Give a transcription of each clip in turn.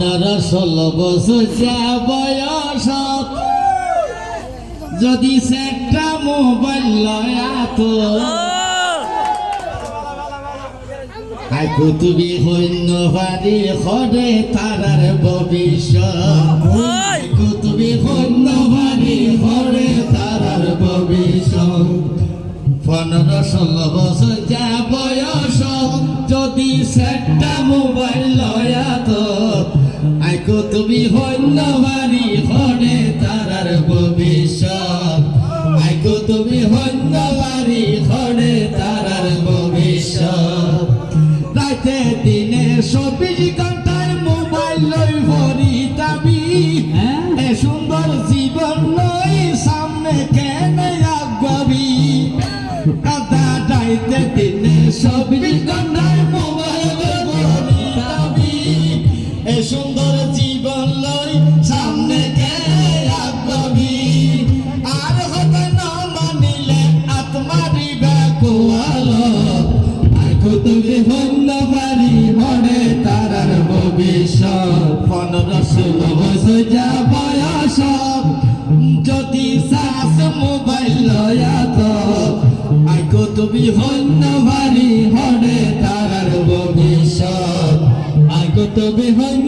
পনেরো ষোলো বছর যা বয়স যদি সেটা মোবাইল লয়া তো আইকো তুমি সৈন্য পাৰি সদে তাৰাৰ ভৱিষ্যত আইকো তুমি সৈন্য পাৰি সদে তাৰাৰ ভৱিষ্যত পনেরো ষোলো বছর যা বয়স যদি সেটা মোবাইল লয়া তো তুমি সৈন্য পাৰি সুন্দর জীবন লই সামনে কেনে আগাবি আর হতে না মানিলে আত্মারি বেকুয়ালো আইকো তুমি হন্য পারি মনে তারার ভবিষ্যৎ। পনেরো বছর যা বয়স যদি শ্বাস মোবাইল লয়াত আইকো তুমি হন্য পারি মনে তারার ভবিষ্যৎ। আইকো তুমি হন্য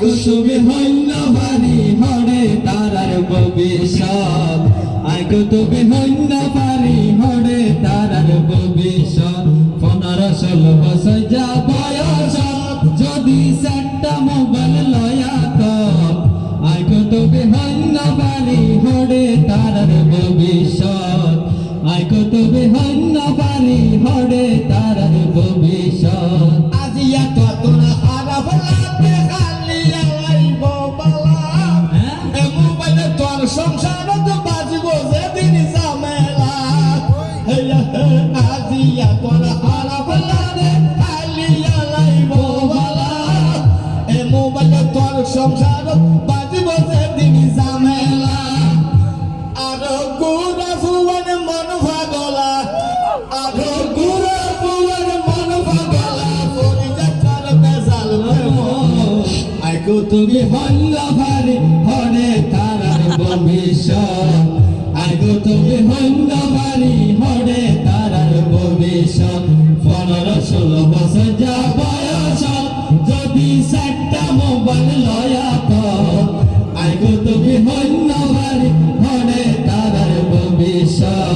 তুমি হইল মোবাইল লয়া তো আইগো তুমি হইল পারি হরে তারার ভবিষ্যৎ আইগো তুমি হইল পারি হরে তারার ভবিষ্যৎ আজি এত তোরা আইকো তুমি হল্ল ভারে হরে তারার ভবিষ্যৎ আইকো তুমি হল্ল ভারি হরে তারার ভবিষ্যৎ পনেরো ষোলো বছর যা বয়স, যদি চারটা মোবাইল লয়া তো আইগো তুমি বাড়ি হরে তারার ভবিষ্যৎ